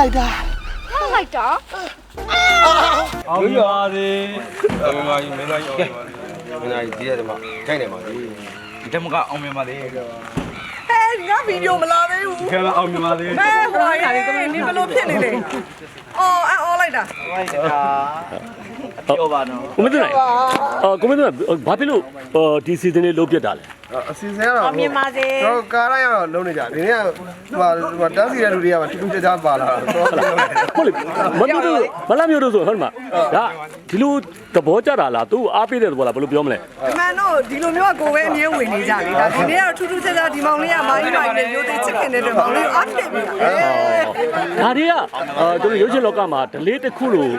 လိုက်တာထားလိုက်တာအောင်ပါသေးမင်းမကြီးမင်းမကြီးမင်းမကြီးဒီရက်မှာခိုင်းနေပါသေးဒီတက်မကအောင်မြင်ပါလေဟဲ့ငါဗီဒီယိုမလာသေးဘူးခဲလာအောင်မြင်ပါသေးဟဲ့ဟိုရလေနင်ဘလို့ဖြစ်နေလဲအော်အော်လိုက်တာ ပြောပါတော့ကိုမင်းတို့အော်ကိုမင်းတို့ဘာဖြစ်လို့အော်ဒီစီဇန်လေးလုံးပြတ်တာလဲအစီအစဉ်ကတော့အမြင်ပါစေတော့ကားလိုက်ရတော့လုံးနေကြဒီနေ့ကဟိုဟိုတန်းစီတဲ့လူတွေကတူတူကြကြပါလာတော့ဟုတ်လေမမျိုးတို့မလာမျိုးတို့ဆိုဟုတ်မှာဒါဒီလိုသဘောကျတာလားသူအားပေးတဲ့သဘောလားဘယ်လိုပြောမလဲအမှန်တော့ဒီလိုမျိုးကကိုယ်ပဲအမြဲဝင်နေကြလေဒါဒီနေ့ကတော့ထူးထူးခြားခြားဒီမောင်လေးကမိုင်းမိုင်းနဲ့ရိုးသေးချစ်ခင်တဲ့မောင်လေးကိုအားဖြစ်ပြီလားဒါတွေကအာတို့ရုပ်ရှင်လောကမှာ delay တစ်ခုလို့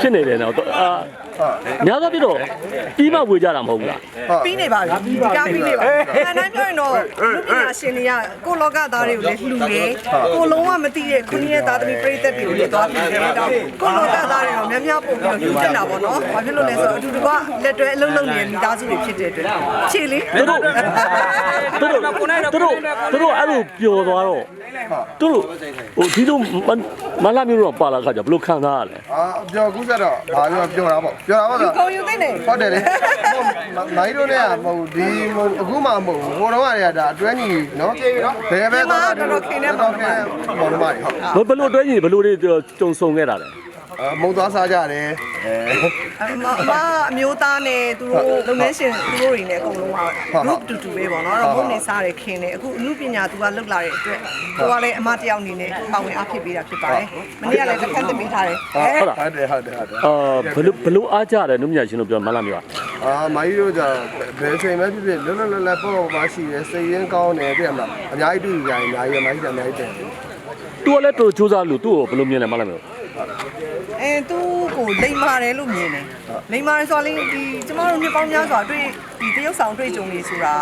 ဖြစ်နေတယ်နော်အာ များသောပြတော့ပြီးမှဝေကြတာမဟုတ်ဘူးလားပြီးနေပါပြီဒီကားပြီးနေပါပြီအနိုင်ပြောရင်တော့လူပညာရှင်တွေကကိုလောကသားတွေကိုလည်းလှူတယ်ကိုလုံးဝမသိတဲ့ခုနှစ်ရဲ့သားသမီးပြိသက်တွေကိုလည်းသွားပြီးတယ်တော့ကိုလောကသားတွေတော့များများပုံပြီးတော့လှူတက်တာပေါ့နော်ဘာဖြစ်လို့လဲဆိုတော့အတူတကွလက်တွဲအလုံးလုံးနေတဲ့မိသားစုတွေဖြစ်တဲ့အတွက်ခြေလေးသူတို့သူတို့သူတို့သူတို့အဲ့လိုပျော်သွားတော့သူတို့ဟိုဒီလိုမလာမျိုးတော့ပါလာခါကြဘယ်လိုခံစားရလဲအာပြောကူးဆက်တော့ဘာပြောပြောတာပေါ့ပြောတာပေါ့ဆိုခေါ်ယူသိနေဟုတ်တယ်လေမိုင်းတို့နဲ့ကမဟုတ်ဒီအခုမှမဟုတ်ဟိုတော့ကဒါအတွဲညီနော်ဘယ်ပဲတော့တော့ခင်းနေပေါ့မော်မကြီးဟုတ်ဘယ်လိုအတွဲကြီးဘယ်လိုတွေကြုံဆုံခဲ့တာလဲ မုံသွားစားကြတယ်အဲ အမအမအမျိုးသားနဲ့သူတို့လုပ်ငန်းရှင်သူတို့တွေနဲ့အကုန်လုံးက group တူတူပဲပေါ့နော်အဲ့တော့ဘုန်းနေစားတယ်ခင်းတယ်အခုအမှုပညာသူကလောက်လာတဲ့အတွက်သူကလည်းအမတယောက်အနေနဲ့ပါဝင်အားဖြစ်ပေးတာဖြစ်ပါတယ်မနေ့ကလည်းလက်ခံသမီးထားတယ် ဟုတ်ဟုတ်တယ်ဟုတ်တယ်ဟုတ်တယ် အာဘယ်လိုဘယ်လိုအားကြတယ်နုမြရှင်တို့ပြောမလာမျိုးอ่ะ အာမိုင်းတို့じゃဘယ်ချိန်မှဖြစ်ဖြစ်လွတ်လွတ်လပ်လပ်ပေါ့ပေါ့ပါရှိတယ်စိတ်ရင်းကောင်းတယ်ပြည့်မလားအများကြီးတွေ့ကြရင်အများကြီးမိုင်းကြအများကြီးတယ် သူကလည်းတော်စူးစမ်းလို့သူ့ကိုဘယ်လိုမြင်လဲမလာမျိုး အဲသူကိုလိမ်မာတယ်လို့မြင်တယ်လိမ်မာတယ်ဆိုတော့လေဒီကျမတို့နှစ်ပေါင်းများစွာတွေ့ဒီတရုတ်ဆောင်တွေ့ကြုံနေဆိုတာ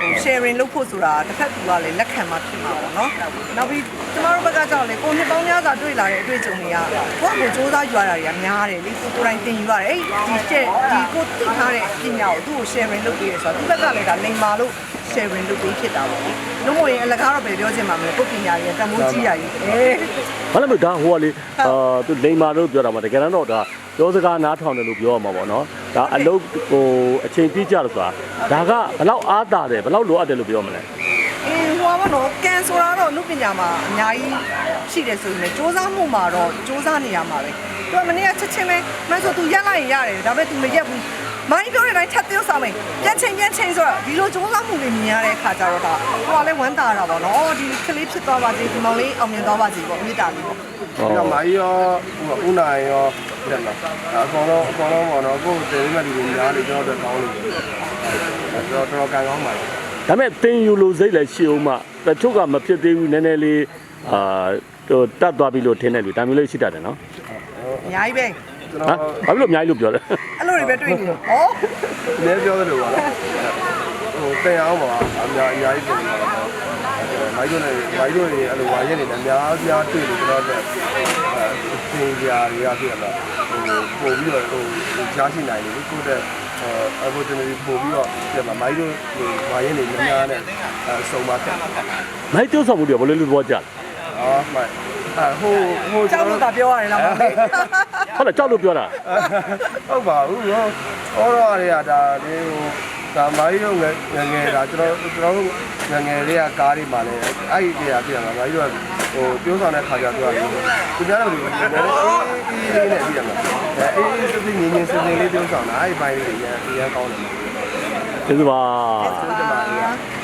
ဟို sharing လုပ်ဖို့ဆိုတာတစ်ဖက်သူကလည်းလက်ခံမှဖြစ်မှာပေါ့နော်နောက်ပြီးကျမတို့ဘက်ကကြောင့်လေကိုနှစ်ပေါင်းများစွာတွေ့လာတဲ့အတွေ့အကြုံတွေကကိုယ့်ကိုစူးစမ်းယူရတာတွေကများတယ်လေကိုကိုယ်တိုင်သင်ယူရတယ်အဲ့ဒီချက်ဒီကိုသိထားတဲ့ပညာကိုသူ့ကို sharing လုပ်ပေးရဆိုတော့သူ့ဘက်ကလည်းဒါလိမ်မာလို့ sharing လုပ်ပေးဖြစ်တာပေါ့လေလုံးဝရင်အလကားတော့ပဲပြောချင်ပါမယ်ကိုယ့်ပညာရဲ့တန်ဖိုးကြီးရည်အေး မလာမျိုးဒါဟိုကလေအာသူလိန်မာလို့ပြောတာမှာတကယ်တော့ဒါပြောစကားနားထောင်တယ်လို့ပြောရမှာပေါ့နော်ဒါအလုပ်ဟိုအချိန်ပြည့်ကြလို့ဆိုတာဒါကဘယ်လောက်အားတာတယ်ဘယ်လောက်လိုအပ်တယ်လို့ပြောမလဲ အင်းဟိုပါတော့ကန်ဆိုတာတော့လူပညာမှာအများကြီးရှိတယ်ဆိုရင်လည်းစ조사မှုမှာတော့စ조사နေရမှာပဲသူကမနေ့ကချက်ချင်းပဲမဆိုသူရက်လိုက်ရင်ရတယ်ဒါပေမဲ့သူမရက်ဘူးမိုင်းပြော တဲ့အတိုင်းချက်သေးဆောင်မယ်ပြန်ချိန်ပြန်ချိန်ဆိုတော့ဒီလိုစ조사မှုတွေမြင်ရတဲ့အခါကျတော့ဒါဟိုကလည်းဝမ်းသာတာပေါ့နော်အော်ဒီကလေးဖြစ်သွားပါစေဒီမောင်လေးအောင်မြင်သွားပါစေပေါ့မေတ္တာလေးပေါ့ပြီးတော့မိုင်းရောဟိုဦးနိုင်ရောပြတ်လာအကောင်တော့အကောင်တော့ပေါ့နော်ကိုယ်တည်နေမှဒီလိုများနေကျွန်တော်တို့ကောင်းလို့တော်တော်ကန်ကောင်းပါလေဒါပေမဲ့သင်ယူလို့စိတ်လည်းရှိအောင်မှတချို့ကမဖြစ်သေးဘူးနည်းနည်းလေးအာဟိုတတ်သွားပြီလို့ထင်တယ်လူဒါမျိုးလေးရှိတတ်တယ်နော်အများကြီးပဲ ကျွန်ဟမ်တော်ဘာဖြစ်လို့အများကြီးလို့ပြောလဲအဲ့လိုတွေပဲတွေ့နေတယ်ဩလည်းပြောသလိုပါဟိုတင်အောင်ပါအများအများကြီးပြင်နေတာပေါ့မိုင်းတို့လည်းမိုင်းတို့တွေအဲ့လိုဝါရက်နေတယ်အများအများတွေ့လို့ကျွန်တော်တို့သင်ကြရာတွေကပြရတာဟိုပို့ပြီးတော့ဟိုကြားရှိနိုင်တယ်ကိုယ့်တဲ့ opportunity ပို့ပြီးတော့ပြမှာမိုင်းတို့ဟိုဝါရက်နေများများနဲ့အဆုံးပါခဲ့မိုက်ကျုပ်ဆောင်မှုတွေဘယ်လိုလုပ်သွားကြလဲအော်မိုင်းအဟိုဟိုကြောက်လို့သာပြောရတယ်လားမောင်လေး ဟုတ်လားကြောက်လို့ပြောတာဟုတ်ပါဘူးဟောအော်ရောတွေကဒါဒီဟိုဒါမိုင်းတို့ငယ်ငယ်ဒါကျွန်တော်ကျွန်တော်တို့ငယ်ငယ်လေးကကားတွေမှာလည်းအဲ့ဒီတွေကပြရမှာမိုင်းတို့ကဟိုပြောဆောင်တဲ့ခါကျတော့သူများတို့လည်းနည်းနည်းအေးအေးနဲ့ပြရမှာအဲအေးအေးစစ်စစ်ငင်းငင်းစစ်စစ်လေးပြောဆောင်တာအဲ့ဒီဘိုင်းလေးရန်ရန်ကောင်းတယ်ကျေးဇူးပါကျွန်တော်